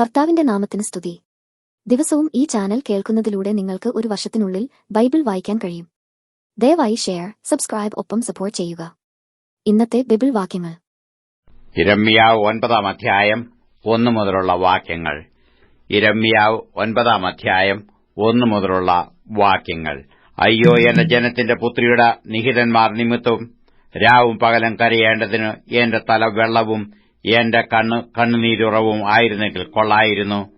കർത്താവിന്റെ നാമത്തിന് സ്തുതി. ദിവസവും ഈ ചാനൽ കേൾക്കുന്നതിലൂടെ നിങ്ങൾക്ക് ഒരു വർഷത്തിനുള്ളിൽ ബൈബിൾ വായിക്കാൻ കഴിയും. ദയവായി ഷെയർ സബ്സ്ക്രൈബ് ഒപ്പം സപ്പോർട്ട് ചെയ്യുക. ഇന്നത്തെ ബൈബിൾ വാക്യങ്ങൾ. ഇരമ്യാവ് ഒൻപതാം അധ്യായം ഒന്നു മുതലുള്ള വാക്യങ്ങൾ. ഇരമ്യാവ് ഒൻപതാം അധ്യായം ഒന്നു മുതലുള്ള വാക്യങ്ങൾ. അയ്യോ എന്ന ജനത്തിന്റെ പുത്രിയുടെ നിഹിതന്മാർ നിമിത്തവും രാവും പകലും കരയേണ്ടതിന് എന്റെ തല വെള്ളവും എന്റെ കണ്ണ് കണ്ണുനീരുറവും ആയിരുന്നെങ്കിൽ കൊള്ളായിരുന്നു.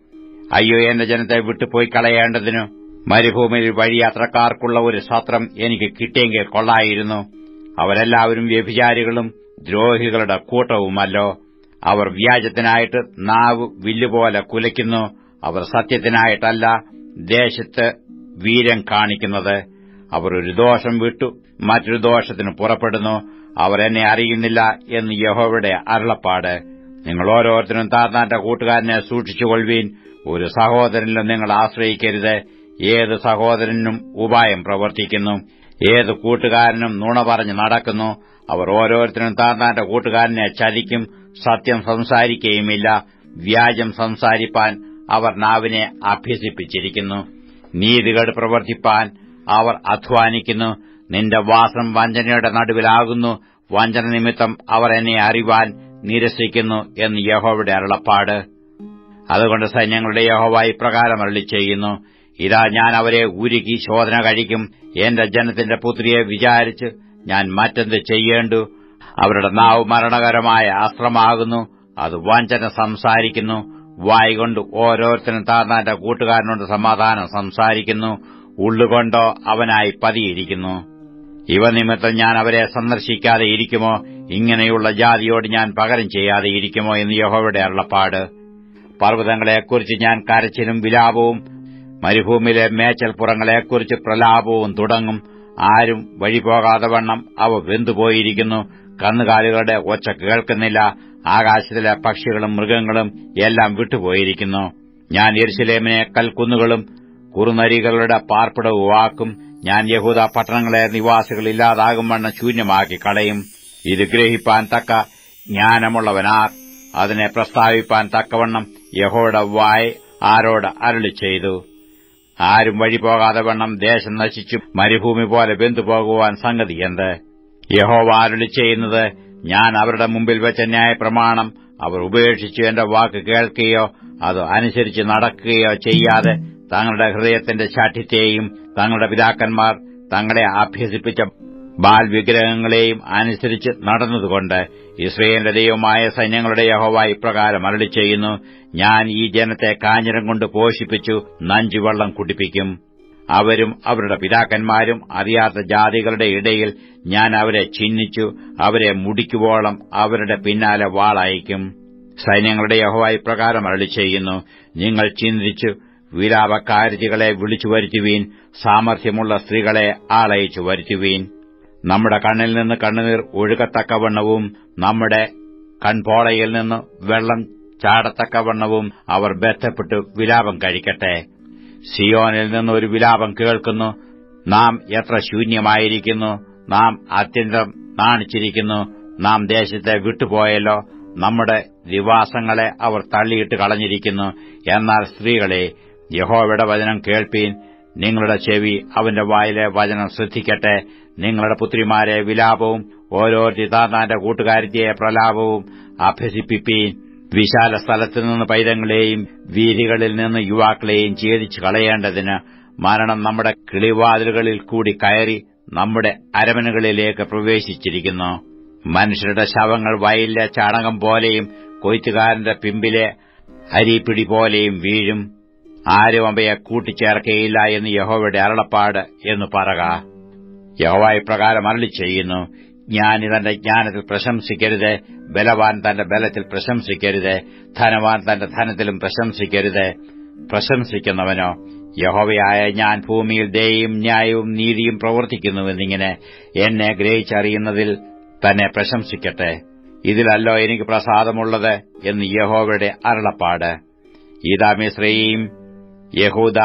അയ്യോ എന്റെ ജനത്തെ വിട്ടുപോയി കളയേണ്ടതിനു മരുഭൂമിയിൽ വഴിയാത്രക്കാർക്കുള്ള ഒരു സത്രം എനിക്ക് കിട്ടിയെങ്കിൽ കൊള്ളായിരുന്നു. അവരെല്ലാവരും വ്യഭിചാരികളും ദ്രോഹികളുടെ കൂട്ടവുമല്ലോ. അവർ വ്യാജത്തിനായിട്ട് നാവ് വില്ലുപോലെ കുലയ്ക്കുന്നു. അവർ സത്യത്തിനായിട്ടല്ല ദേശത്ത് വീരം കാണിക്കുന്നത്. അവർ ഒരു ദോഷം വിട്ടു മറ്റൊരു ദോഷത്തിന് പുറപ്പെടുന്നു. അവർ എന്നെ അറിയുന്നില്ല എന്ന് യഹോവയുടെ അരുളപ്പാട്. നിങ്ങൾ ഓരോരുത്തരും താത്താന്റെ കൂട്ടുകാരനെ സൂക്ഷിച്ചുകൊള്ളുവീൻ. ഒരു സഹോദരനിലും നിങ്ങൾ ആശ്രയിക്കരുത്. ഏത് സഹോദരനും ഉപായം പ്രവർത്തിക്കുന്നു. ഏത് കൂട്ടുകാരനും നുണ പറഞ്ഞ് നടക്കുന്നു. അവർ ഓരോരുത്തരും താത്താന്റെ കൂട്ടുകാരനെ ചതിക്കും സത്യം സംസാരിക്കുകയുമില്ല. വ്യാജം സംസാരിപ്പാൻ അവർ നാവിനെ അഭ്യസിപ്പിച്ചിരിക്കുന്നു. നീതികേട് പ്രവർത്തിപ്പാൻ അവർ അധ്വാനിക്കുന്നു. നിന്റെ വാസം വഞ്ചനയുടെ നടുവിലാകുന്നു. വഞ്ചന നിമിത്തം അവർ എന്നെ അറിവാൻ നിരസിക്കുന്നു എന്ന് യഹോവയുടെ അരുളപ്പാട്. അതുകൊണ്ട് സൈന്യങ്ങളുടെ യഹോവ ഇപ്രകാരം അരളി ചെയ്യുന്നു ഇതാ ഞാൻ അവരെ ഉരുകി ശോധന കഴിക്കും. എന്റെ ജനത്തിന്റെ പുത്രിയെ വിചാരിച്ച് ഞാൻ മറ്റെന്ത് ചെയ്യേണ്ടു? അവരുടെ നാവ് മരണകരമായ അസ്ത്രമാകുന്നു. അത് വഞ്ചന സംസാരിക്കുന്നു. വായികൊണ്ട് ഓരോരുത്തരും താർന്നാന്റെ കൂട്ടുകാരനോട് സമാധാനം സംസാരിക്കുന്നു. ഉള്ളുകൊണ്ടോ അവനായി പതിയിരിക്കുന്നു. ഇവ നിമിത്തം ഞാൻ അവരെ സന്ദർശിക്കാതെ ഇരിക്കുമോ? ഇങ്ങനെയുള്ള ജാതിയോട് ഞാൻ പകരം ചെയ്യാതെ ഇരിക്കുമോ എന്ന് യഹോവയുടെ അരുളപ്പാട്. പർവതങ്ങളെക്കുറിച്ച് ഞാൻ കരച്ചിലും വിലാപവും മരുഭൂമിയിലെ മേച്ചൽപ്പുറങ്ങളെക്കുറിച്ച് പ്രലാപവും തുടങ്ങും. ആരും വഴിപോകാതെ വണ്ണം അവ വെന്തുപോയിരിക്കുന്നു. കന്നുകാലികളുടെ ഒച്ച കേൾക്കുന്നില്ല. ആകാശത്തിലെ പക്ഷികളും മൃഗങ്ങളും എല്ലാം വിട്ടുപോയിരിക്കുന്നു. ഞാൻ എരിശിലേമിനെ കൽക്കുന്നുകളും കുറുനരികളുടെ പാർപ്പിടവുമാക്കും ഞാൻ യഹൂദ പട്ടണങ്ങളെ നിവാസികൾ ഇല്ലാതാകും വണ്ണം ശൂന്യമാക്കി കളയും. ഇത് ഗ്രഹിപ്പാൻ തക്ക ജ്ഞാനമുള്ളവനാർ. അതിനെ പ്രസ്താവിപ്പാൻ തക്കവണ്ണം യഹോയുടെ വായ് ആരോട് അരളി ചെയ്തു. ആരും വഴി പോകാതെ വണ്ണം ദേശം നശിച്ചു മരുഭൂമി പോലെ വെന്തുപോകുവാൻ സംഗതി എന്ത്? യഹോവ അരളി ചെയ്യുന്നത് ഞാൻ അവരുടെ മുമ്പിൽ വെച്ച ന്യായപ്രമാണം അവർ ഉപേക്ഷിച്ചു എന്റെ വാക്ക് കേൾക്കുകയോ അത് അനുസരിച്ച് നടക്കുകയോ ചെയ്യാതെ തങ്ങളുടെ ഹൃദയത്തിന്റെ ശാഠ്യത്തെയും തങ്ങളുടെ പിതാക്കന്മാർ തങ്ങളെ അഭ്യസിപ്പിച്ച ബാൽ വിഗ്രഹങ്ങളെയും അനുസരിച്ച് നടന്നതുകൊണ്ട് ഇസ്രയേലിന്റെ ദൈവമായ സൈന്യങ്ങളുടെ യഹോവ ഇപ്രകാരം അരളി ചെയ്യുന്നു ഞാൻ ഈ ജനത്തെ കാഞ്ഞിരം കൊണ്ട് പോഷിപ്പിച്ചു നഞ്ചുവെള്ളം കുടിപ്പിക്കും. അവരും അവരുടെ പിതാക്കന്മാരും അറിയാത്ത ജാതികളുടെ ഇടയിൽ ഞാൻ അവരെ ചിഹ്നിച്ചു അവരെ മുടിക്കുവോളം അവരുടെ പിന്നാലെ വാളയക്കും. സൈന്യങ്ങളുടെ യഹോവ ഇപ്രകാരം അരളി ചെയ്യുന്നു നിങ്ങൾ ചിന്തിച്ചു വിലാപക്കാരികളെ വിളിച്ചു വരുത്തുവീൻ സാമർഥ്യമുള്ള സ്ത്രീകളെ ആളയിച്ചു വരുത്തുവീൻ. നമ്മുടെ കണ്ണിൽ നിന്ന് കണ്ണുനീർ ഒഴുകത്തക്കവണ്ണവും നമ്മുടെ കൺപോളയിൽ നിന്ന് വെള്ളം ചാടത്തക്കവണ്ണവും അവർ ബന്ധപ്പെട്ട് വിലാപം കഴിക്കട്ടെ. സിയോനിൽ നിന്ന് ഒരു വിലാപം കേൾക്കുന്നു. നാം എത്ര ശൂന്യമായിരിക്കുന്നു. നാം അത്യന്തം നാണിച്ചിരിക്കുന്നു. നാം ദേശത്തെ വിട്ടുപോയല്ലോ. നമ്മുടെ നിവാസങ്ങളെ അവർ തള്ളിയിട്ട് കളഞ്ഞിരിക്കുന്നു. എന്നാൽ സ്ത്രീകളെ യഹോവയുടെ വചനം കേൾപ്പീൻ. നിങ്ങളുടെ ചെവി അവന്റെ വായിലെ വചനം ശ്രദ്ധിക്കട്ടെ. നിങ്ങളുടെ പുത്രിമാരെ വിലാപവും ഓരോ താന്താന്റെ കൂട്ടുകാരിയെ പ്രലാപവും അഭ്യസിപ്പിപ്പീൻ. വിശാല സ്ഥലത്തു നിന്ന് പൈതങ്ങളെയും വീതികളിൽ നിന്ന് യുവാക്കളെയും ഛേദിച്ചു കളയേണ്ടതിന് മരണം നമ്മുടെ കിളിവാതിലുകളിൽ കൂടി കയറി നമ്മുടെ അരമനകളിലേക്ക് പ്രവേശിച്ചിരിക്കുന്നു. മനുഷ്യരുടെ ശവങ്ങൾ വയലിലെ ചാണകം പോലെയും കൊയ്ത്തുകാരന്റെ പിമ്പിലെ അരിപ്പിടി പോലെയും വീഴും. ആരും അവയെ കൂട്ടിച്ചേർക്കയില്ല എന്ന് യഹോവയുടെ അരുളപ്പാട് എന്ന് പറക. യഹോവ ഇപ്രകാരം അരളി ചെയ്യുന്നു ജ്ഞാനി തന്റെ ജ്ഞാനത്തിൽ പ്രശംസിക്കരുത് ബലവാൻ തന്റെ ബലത്തിൽ പ്രശംസിക്കരുത് ധനവാൻ തന്റെ ധനത്തിലും പ്രശംസിക്കരുത്. പ്രശംസിക്കുന്നവനോ യഹോവയായ ഞാൻ ഭൂമിയിൽ ദയയും ന്യായവും നീതിയും പ്രവർത്തിക്കുന്നുവെന്നിങ്ങനെ എന്നെ ഗ്രഹിച്ചറിയുന്നതിൽ തന്നെ പ്രശംസിക്കട്ടെ. ഇതിലല്ലോ എനിക്ക് പ്രസാദമുള്ളത് എന്ന് യഹോവയുടെ അരുളപ്പാട്. ഈതാമിശ്രയും യഹൂദ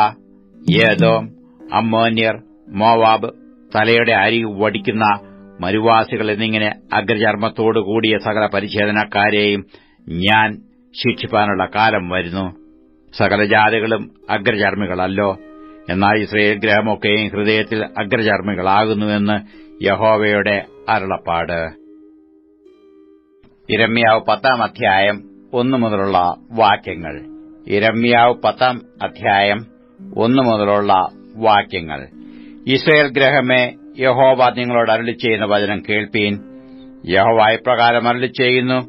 യേദോം അമ്മോന്യർ മോവാബ് തലയുടെ അരി വടിക്കുന്ന മരുവാസികൾ എന്നിങ്ങനെ അഗ്രചർമ്മത്തോടു കൂടിയ സകല പരിച്ഛേദനക്കാരെയും ഞാൻ ശിക്ഷിപ്പാനുള്ള കാലം വരുന്നു. സകല ജാതികളും അഗ്രചർമ്മികളല്ലോ. എന്നാൽ ഇസ്രയേൽ ഗ്രഹമൊക്കെയും ഹൃദയത്തിൽ അഗ്രചർമ്മികളാകുന്നുവെന്ന് യഹോവയുടെ അരുളപ്പാട്. ഇരമ്യാവ് പത്താം അധ്യായം ഒന്നു മുതലുള്ള വാക്യങ്ങൾ. ഇരമ്യാവ് പത്താം അധ്യായം ഒന്നു മുതലുള്ള വാക്യങ്ങൾ. ഇസ്രയേൽ ഗ്രഹമേ യഹോവ നിങ്ങളോട് അരളി ചെയ്യുന്ന വചനം കേൾപ്പീൻ. യഹോവ ഇപ്രകാരം അരളി ചെയ്യുന്നു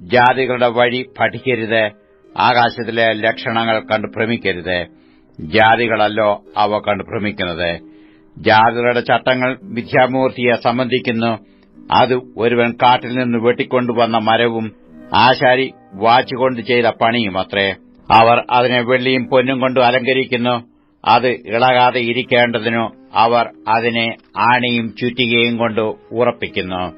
ജാതികളുടെ വഴി പഠിക്കരുത് ആകാശത്തിലെ ലക്ഷണങ്ങൾ കണ്ട് ഭ്രമിക്കരുത് ജാതികളല്ലോ അവ കണ്ട് ഭ്രമിക്കുന്നത്. ജാതികളുടെ ചട്ടങ്ങൾ മിഥ്യാമൂർത്തിയെ സംബന്ധിക്കുന്നു അത് ഒരുവൻ കാട്ടിൽ നിന്ന് വെട്ടിക്കൊണ്ടുവന്ന മരവും ആശാരി വാച്ചുകൊണ്ട് ചെയ്ത പണിയുമത്രേ. അവർ അതിനെ വെള്ളിയും പൊന്നും കൊണ്ട് അലങ്കരിക്കുന്നു. അത് ഇളകാതെ ഇരിക്കേണ്ടതിനു അവർ അതിനെ ആണിയും ചുറ്റികയും കൊണ്ട് ഉറപ്പിക്കുന്നു.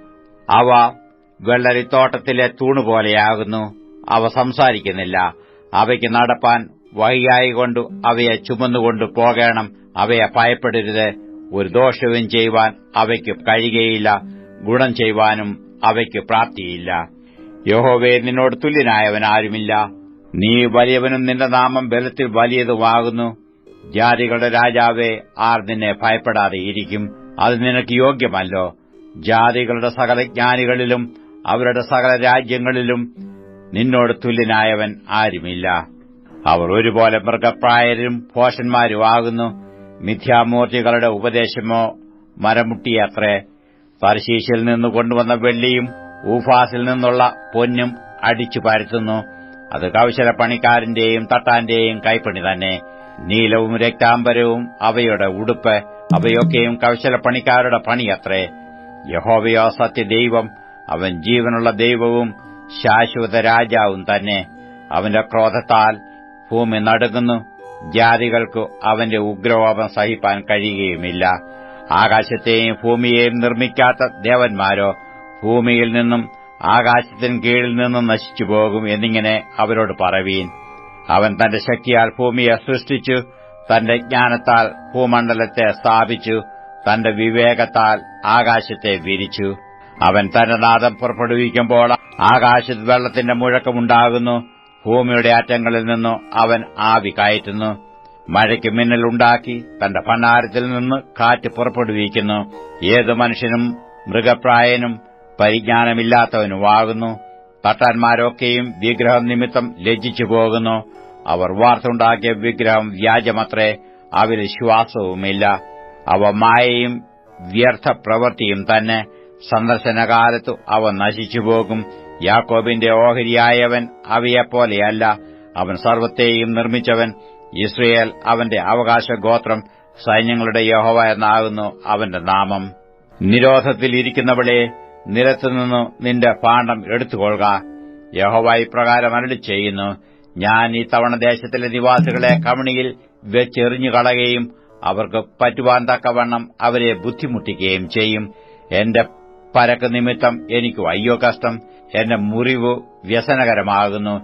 അവ വെള്ളരിത്തോട്ടത്തിലെ തൂണുപോലെയാകുന്നു. അവ സംസാരിക്കുന്നില്ല. അവയ്ക്ക് നടപ്പാൻ വൈകായികൊണ്ട് അവയെ ചുമന്നുകൊണ്ട് പോകണം. അവയെ ഭയപ്പെടരുത്. ഒരു ദോഷവും ചെയ്യുവാൻ അവയ്ക്ക് കഴിയുകയില്ല. ഗുണം ചെയ്യുവാനും അവയ്ക്ക് പ്രാപ്തിയില്ല. യഹോവേ നിന്നോട് തുല്യനായവൻ ആരുമില്ല. നീ വലിയവനും നിന്റെ നാമം ബലത്തിൽ വലിയതുമാകുന്നു. ജാതികളുടെ രാജാവേ ആർ നിന്നെ ഭയപ്പെടാതെ ഇരിക്കും. അത് നിനക്ക് യോഗ്യമല്ലോ. ജാതികളുടെ സകല ജ്ഞാനികളിലും അവരുടെ സകല രാജ്യങ്ങളിലും നിന്നോട് തുല്യനായവൻ ആരുമില്ല. അവർ ഒരുപോലെ മൃഗപ്രായരും ഭോഷന്മാരുമാകുന്നു മിഥ്യാമൂർത്തികളുടെ ഉപദേശമോ മരമുട്ടിയത്രേ. തർശീശിൽ നിന്ന് കൊണ്ടുവന്ന വെള്ളിയും ഊഫാസിൽ നിന്നുള്ള പൊന്നും അടിച്ചു പരത്തുന്നു. അത് കൗശലപ്പണിക്കാരന്റെയും തട്ടാന്റെയും കൈപ്പണി തന്നെ. നീലവും രക്താംബരവും അവയുടെ ഉടുപ്പ് അവയൊക്കെയും കൗശലപ്പണിക്കാരുടെ പണിയത്രേ. യഹോവയോ സത്യദൈവം അവൻ ജീവനുള്ള ദൈവവും ശാശ്വത രാജാവും തന്നെ. അവന്റെ ക്രോധത്താൽ ഭൂമി നടുങ്ങുന്നു. ജാതികൾക്ക് അവന്റെ ഉഗ്രകോപം സഹിപ്പാൻ കഴിയുകയുമില്ല. ആകാശത്തെയും ഭൂമിയെയും നിർമ്മിക്കാത്ത ദേവന്മാരോ ഭൂമിയിൽ നിന്നും ആകാശത്തിന് കീഴിൽ നിന്നും നശിച്ചു പോകും എന്നിങ്ങനെ അവരോട് പറവീൻ. അവൻ തന്റെ ശക്തിയാൽ ഭൂമിയെ സൃഷ്ടിച്ചു തന്റെ ജ്ഞാനത്താൽ ഭൂമണ്ഡലത്തെ സ്ഥാപിച്ചു തന്റെ വിവേകത്താൽ ആകാശത്തെ വിരിച്ചു. അവൻ തന്റെ നാദം പുറപ്പെടുവിക്കുമ്പോൾ ആകാശത്ത് വെള്ളത്തിന്റെ മുഴക്കമുണ്ടാകുന്നു ഭൂമിയുടെ അറ്റങ്ങളിൽ നിന്നു അവൻ ആവി കയറ്റുന്നു. മഴയ്ക്ക് മിന്നലുണ്ടാക്കി തന്റെ ഭണ്ഡാരത്തിൽ നിന്ന് കാറ്റ് പുറപ്പെടുവിക്കുന്നു. ഏതു മനുഷ്യനും മൃഗപ്രായനും പരിജ്ഞാനമില്ലാത്തവനുമാകുന്നു. തട്ടാന്മാരൊക്കെയും വിഗ്രഹം നിമിത്തം ലജ്ജിച്ചു പോകുന്നു. അവർ വാർത്തുണ്ടാക്കിയ വിഗ്രഹം വ്യാജമത്രേ അവർ ശ്വാസവുമില്ല അവ മായയും വ്യർത്ഥ പ്രവൃത്തിയും തന്നെ. സന്ദർശനകാലത്തു അവ നശിച്ചുപോകും യാക്കോബിന്റെ ഓഹരിയായവൻ അവയെപ്പോലെയല്ല. അവൻ സർവത്തെയും നിർമ്മിച്ചവൻ. ഇസ്രയേൽ അവന്റെ അവകാശ ഗോത്രം സൈന്യങ്ങളുടെ യഹോവ എന്നാകുന്നു അവന്റെ നാമം. നിരോധത്തിലിരിക്കുന്നവളെ നിലത്തുനിന്നു നിന്റെ പാണ്ഡം എടുത്തുകൊള്ളുക. യഹോവായി പ്രകാരം അരളി ചെയ്യുന്നു ഞാൻ ഈ തവണ ദേശത്തിലെ നിവാസികളെ കമണിയിൽ വെച്ചെറിഞ്ഞു കളയുകയും അവർക്ക് പറ്റുവാൻ തക്കവണ്ണം അവരെ ബുദ്ധിമുട്ടിക്കുകയും ചെയ്യും. എന്റെ പരക്ക് നിമിത്തം എനിക്ക് അയ്യോ കഷ്ടം. എന്റെ മുറിവ് വ്യസനകരമാകുന്നു.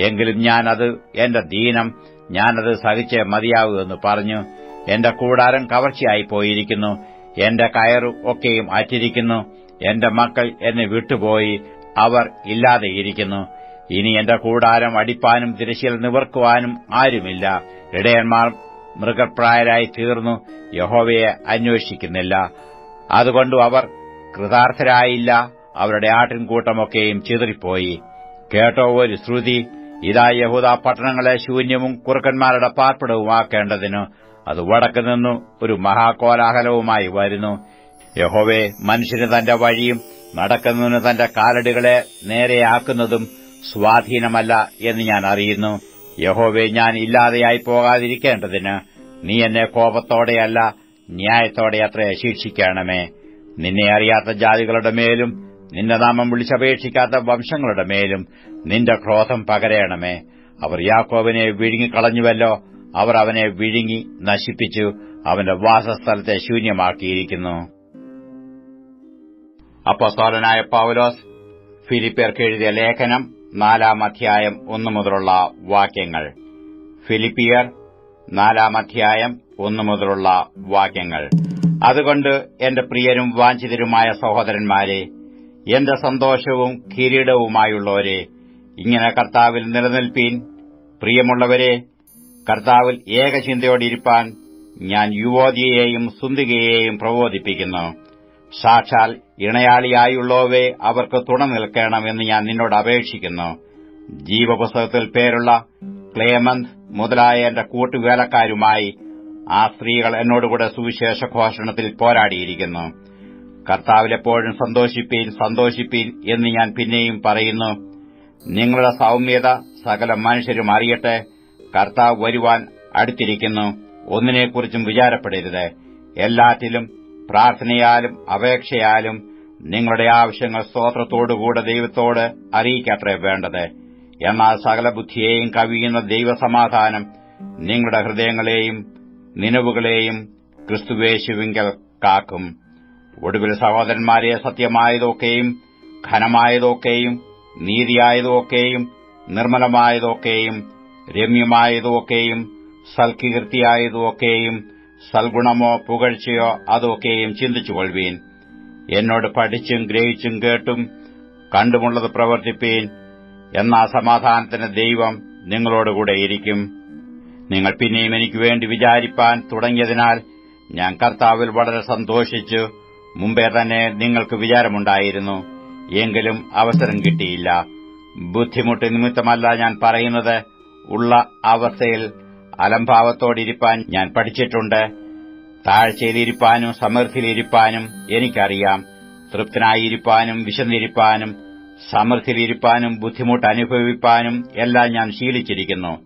എങ്കിലും ഞാനത് എന്റെ ദീനം ഞാനത് സഹിച്ചേ മതിയാകൂ എന്ന് പറഞ്ഞു. എന്റെ കൂടാരം കവർച്ചയായി പോയിരിക്കുന്നു. എന്റെ കയറു ഒക്കെയും അറ്റിരിക്കുന്നു. എന്റെ മക്കൾ എന്നെ വിട്ടുപോയി. അവർ ഇല്ലാതെയിരിക്കുന്നു ഇനി എന്റെ കൂടാരം അടിപ്പാനും തിരശ്ശീൽ നിവർക്കുവാനും ആരുമില്ല. ഇടയന്മാർ മൃഗപ്രായരായി തീർന്നു. യഹോവയെ അന്വേഷിക്കുന്നില്ല. അതുകൊണ്ട് അവർ കൃതാർത്ഥരായില്ല. അവരുടെ ആട്ടിൻകൂട്ടമൊക്കെയും ചിതറിപ്പോയി. കേട്ടോ ഒരു ശ്രുതി. ഇതാ യഹൂദ പട്ടണങ്ങളെ ശൂന്യവും കുറുക്കന്മാരുടെ പാർപ്പിടവുമാക്കേണ്ടതിന്. അത് വടക്കുനിന്നു ഒരു മഹാകോലാഹലവുമായി വരുന്നു. യഹോവെ മനുഷ്യന് തന്റെ വഴിയും നടക്കുന്നതിന് തന്റെ കാലടികളെ നേരെയാക്കുന്നതും സ്വാധീനമല്ല എന്ന് ഞാൻ അറിയുന്നു. യഹോവെ ഞാൻ ഇല്ലാതെയായി പോകാതിരിക്കേണ്ടതിന് നീ എന്നെ കോപത്തോടെയല്ല ന്യായത്തോടെ അത്ര ശിക്ഷിക്കണമേ. നിന്നെ അറിയാത്ത ജാതികളുടെ മേലും നിന്റെ നാമം വിളിച്ചപേക്ഷിക്കാത്ത വംശങ്ങളുടെ മേലും നിന്റെ ക്രോധം പകരേണമേ. അവർ യാക്കോബിനെ വിഴുങ്ങിക്കളഞ്ഞുവല്ലോ അവർ അവനെ വിഴുങ്ങി നശിപ്പിച്ചു അവന്റെ വാസസ്ഥലത്തെ ശൂന്യമാക്കിയിരിക്കുന്നു. അപ്പസ്തോലനായ പൌലോസ് ഫിലിപ്പിയർക്ക് എഴുതിയ ലേഖനം നാലാം അധ്യായം ഒന്നു മുതലുള്ള വാക്യങ്ങൾ. ഫിലിപ്പിയർ നാലാം അധ്യായം ഒന്നു മുതലുള്ള വാക്യങ്ങൾ. അതുകൊണ്ട് എന്റെ പ്രിയരും വാഞ്ചിതരുമായ സഹോദരന്മാരെ എന്റെ സന്തോഷവും കിരീടവുമായുള്ളവരെ ഇങ്ങനെ കർത്താവിൽ നിലനിൽപ്പീൻ. പ്രിയമുള്ളവരെ കർത്താവിൽ ഏകചിന്തയോടിരിപ്പാൻ ഞാൻ യുവോദിയെയും സുന്ദികയെയും പ്രബോധിപ്പിക്കുന്നു. സാക്ഷാൽ ഇണയാളിയായുള്ളവേ അവർക്ക് തുണ നിൽക്കണമെന്ന് ഞാൻ നിന്നോട് അപേക്ഷിക്കുന്നു. ജീവപുസ്തകത്തിൽ പേരുള്ള ക്ലേമന്ത് മുതലായ എന്റെ കൂട്ടുവേലക്കാരുമായി ആ സ്ത്രീകൾ എന്നോടുകൂടെ സുവിശേഷ ഘോഷണത്തിൽ പോരാടിയിരിക്കുന്നു. കർത്താവിലെപ്പോഴും സന്തോഷിപ്പീൻ സന്തോഷിപ്പീൻ എന്ന് ഞാൻ പിന്നെയും പറയുന്നു. നിങ്ങളുടെ സൌമ്യത സകല മനുഷ്യരും അറിയട്ടെ. കർത്താവ് വരുവാൻ അടുത്തിരിക്കുന്നു. ഒന്നിനെക്കുറിച്ചും വിചാരപ്പെടരുത്. എല്ലാറ്റിലും പ്രാർത്ഥനയാലും അപേക്ഷയാലും നിങ്ങളുടെ ആവശ്യങ്ങൾ സ്തോത്രത്തോടുകൂടെ ദൈവത്തോട് അറിയിക്കാത്രേ വേണ്ടത്. എന്നാൽ സകല ബുദ്ധിയെയും കവിയുന്ന ദൈവസമാധാനം നിങ്ങളുടെ ഹൃദയങ്ങളെയും നിലവുകളെയും ക്രിസ്തുവേശുവിങ്കൽ കാക്കും. ഒടുവിൽ സഹോദരന്മാരെ സത്യമായതൊക്കെയും ഘനമായതൊക്കെയും നീതിയായതൊക്കെയും നിർമ്മലമായതൊക്കെയും രമ്യമായതൊക്കെയും സൽകീർത്തിയായതൊക്കെയും സൽഗുണമോ പുകഴ്ചയോ അതൊക്കെയും ചിന്തിച്ചുകൊള്ളുവീൻ. എന്നോട് പഠിച്ചും ഗ്രഹിച്ചും കേട്ടും കണ്ടുമുള്ളത് പ്രവർത്തിപ്പീൻ. എന്ന സമാധാനത്തിന് ദൈവം നിങ്ങളോടുകൂടെ ഇരിക്കും. നിങ്ങൾ പിന്നെയും എനിക്ക് വേണ്ടി വിചാരിപ്പാൻ തുടങ്ങിയതിനാൽ ഞാൻ കർത്താവിൽ വളരെ സന്തോഷിച്ചു. മുമ്പേ തന്നെ നിങ്ങൾക്ക് വിചാരമുണ്ടായിരുന്നു. എങ്കിലും അവസരം കിട്ടിയില്ല. ബുദ്ധിമുട്ട് നിമിത്തമല്ല ഞാൻ പറയുന്നത്. ഉള്ള അവസ്ഥയിൽ അലംഭാവത്തോടിരിപ്പാൻ ഞാൻ പഠിച്ചിട്ടുണ്ട്. താഴ്ചയിലിരിപ്പാനും സമൃദ്ധിയിലിരിപ്പാനും എനിക്കറിയാം. തൃപ്തനായിരിക്കാനും വിശന്നിരിപ്പാനും സമൃദ്ധിയിലിരിപ്പാനും ബുദ്ധിമുട്ട് അനുഭവിപ്പാനും എല്ലാം ഞാൻ ശീലിച്ചിരിക്കുന്നു.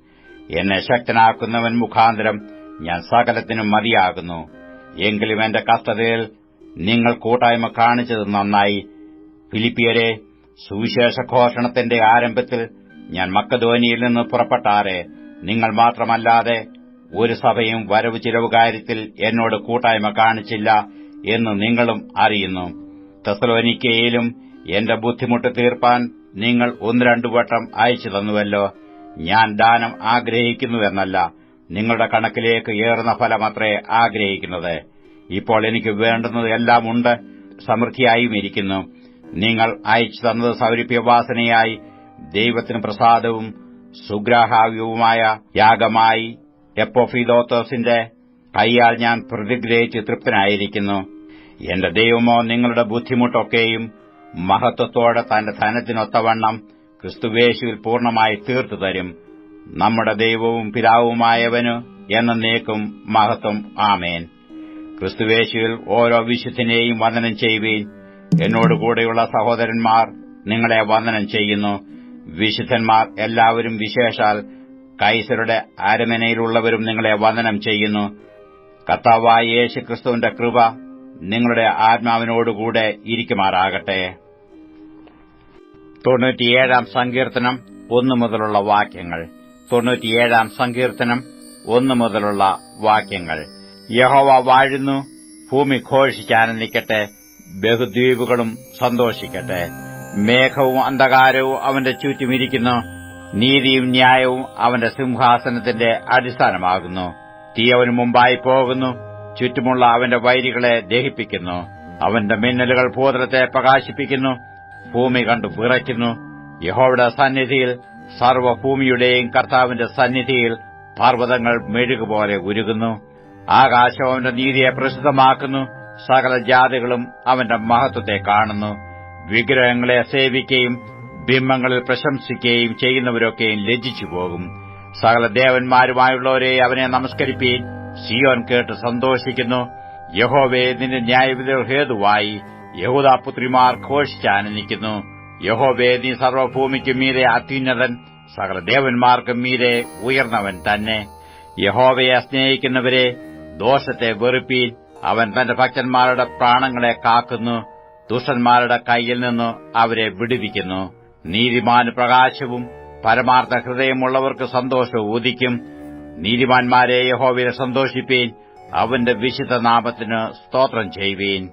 എന്നെ ശക്തനാക്കുന്നവൻ മുഖാന്തരം ഞാൻ സകലത്തിനും മതിയാകുന്നു. എങ്കിലും എന്റെ കസ്തതയിൽ നിങ്ങൾ കൂട്ടായ്മ കാണിച്ചത് നന്നായി. ഫിലിപ്പിയരെ സുവിശേഷഘോഷണത്തിന്റെ ആരംഭത്തിൽ ഞാൻ മക്കധോനിയിൽ നിന്ന് പുറപ്പെട്ടാറെ. നിങ്ങൾ മാത്രമല്ലാതെ ഒരു സഭയും വരവ് ചിലവ് കാര്യത്തിൽ എന്നോട് കൂട്ടായ്മ കാണിച്ചില്ല എന്ന് നിങ്ങളും അറിയുന്നു. തെസലോനിക്കയിലും എന്റെ ബുദ്ധിമുട്ട് തീർപ്പാൻ നിങ്ങൾ ഒന്ന് രണ്ടു വട്ടം അയച്ചു തന്നുവല്ലോ. ഞാൻ ദാനം ആഗ്രഹിക്കുന്നുവെന്നല്ല നിങ്ങളുടെ കണക്കിലേക്ക് ഏറുന്ന ഫലമത്രേ ആഗ്രഹിക്കുന്നത്. ഇപ്പോൾ എനിക്ക് വേണ്ടുന്നത് എല്ലാം ഉണ്ട്. സമൃദ്ധിയായും ഇരിക്കുന്നു. നിങ്ങൾ അയച്ചു തന്നത് സൗരഭ്യവാസനയായി ദൈവത്തിന് പ്രസാദവും സുഗ്രാഹാവ്യവുമായ യാഗമായി എപ്പോഫിദോത്തോസിന്റെ കൈയാൽ ഞാൻ പ്രതിഗ്രഹിച്ച് തൃപ്തനായിരിക്കുന്നു. എന്റെ ദൈവമോ നിങ്ങളുടെ ബുദ്ധിമുട്ടൊക്കെയും മഹത്വത്തോടെ തന്റെ ധനത്തിനൊത്തവണ്ണം ക്രിസ്തുവേശുവിൽ പൂർണമായി തീർത്തു തരും. നമ്മുടെ ദൈവവും പിതാവുമായവന് എന്നേക്കും മഹത്വം. ആമേൻ. ക്രിസ്തുവേശുവിൽ ഓരോ വിശുദ്ധിനെയും വന്ദനം ചെയ്യുവീൻ. എന്നോടുകൂടെയുള്ള സഹോദരന്മാർ നിങ്ങളെ വന്ദനം ചെയ്യുന്നു. വിശുദ്ധന്മാർ എല്ലാവരും വിശേഷാൽ കൈസരുടെ അരമനയിലുള്ളവരും നിങ്ങളെ വന്ദനം ചെയ്യുന്നു. കർത്താവായ യേശു ക്രിസ്തുവിന്റെ കൃപ നിങ്ങളുടെ ആത്മാവിനോടുകൂടെ ഇരിക്കുമാറാകട്ടെ. തൊണ്ണൂറ്റിയേഴാം സങ്കീർത്തനം ഒന്നു മുതലുള്ള വാക്യങ്ങൾ. തൊണ്ണൂറ്റിയേഴാം സങ്കീർത്തനം ഒന്നു മുതലുള്ള വാക്യങ്ങൾ. യഹോവ വാഴുന്നു ഭൂമി ഘോഷിച്ചാനന്ദിക്കട്ടെ ബഹുദ്വീപുകളും സന്തോഷിക്കട്ടെ. മേഘവും അന്ധകാരവും അവന്റെ ചുറ്റുമിരിക്കുന്നു നീതിയും ന്യായവും അവന്റെ സിംഹാസനത്തിന്റെ അടിസ്ഥാനമാകുന്നു. തീ അവന് മുമ്പായി പോകുന്നു. ചുറ്റുമുള്ള അവന്റെ വൈരികളെ ദഹിപ്പിക്കുന്നു. അവന്റെ മിന്നലുകൾ ഭൂതലത്തെ പ്രകാശിപ്പിക്കുന്നു. ഭൂമി കണ്ടു വിറയ്ക്കുന്നു. യഹോയുടെ സന്നിധിയിൽ സർവഭൂമിയുടെയും കർത്താവിന്റെ സന്നിധിയിൽ പർവതങ്ങൾ മെഴുകുപോലെ ഉരുകുന്നു. ആകാശം അവന്റെ നീതിയെ പ്രസിദ്ധമാക്കുന്നു. സകല ജാതികളും അവന്റെ മഹത്വത്തെ കാണുന്നു. വിഗ്രഹങ്ങളെ അസേവിക്കുകയും ബിംബങ്ങളിൽ പ്രശംസിക്കുകയും ചെയ്യുന്നവരൊക്കെയും ലജ്ജിച്ചു പോകും. സകല ദേവന്മാരുമായുള്ളവരെ അവനെ നമസ്കരിപ്പീൻ സിയോൻ കേട്ട് സന്തോഷിക്കുന്നു. യഹോവേ നിന്റെ ന്യായവിധികൾ ഹേതുവായി. യഹൂദാപുത്രിമാർ ഘോഷിച്ചാനന്ദിക്കുന്നു. യഹോവേ നീ സർവഭൂമിക്കും മീരെ അത്യുന്നതൻ. സകല ദേവന്മാർക്കും മീരെ ഉയർന്നവൻ തന്നെ. യഹോവയെ സ്നേഹിക്കുന്നവരെ ദോഷത്തെ വെറുപ്പീൻ. അവൻ തന്റെ ഭക്തന്മാരുടെ പ്രാണങ്ങളെ കാക്കുന്നു. ദുഷ്ടന്മാരുടെ കൈയിൽ നിന്ന് അവരെ വിടുവിക്കുന്നു. നീതിമാന് പ്രകാശവും പരമാർത്ഥ ഹൃദയമുള്ളവർക്ക് സന്തോഷവും ഉദിക്കും നീതിമാന്മാരെ യഹോവിനെ സന്തോഷിപ്പീൻ. അവന്റെ വിശുദ്ധ നാമത്തിന് സ്തോത്രം ചെയ്യുവീൻ.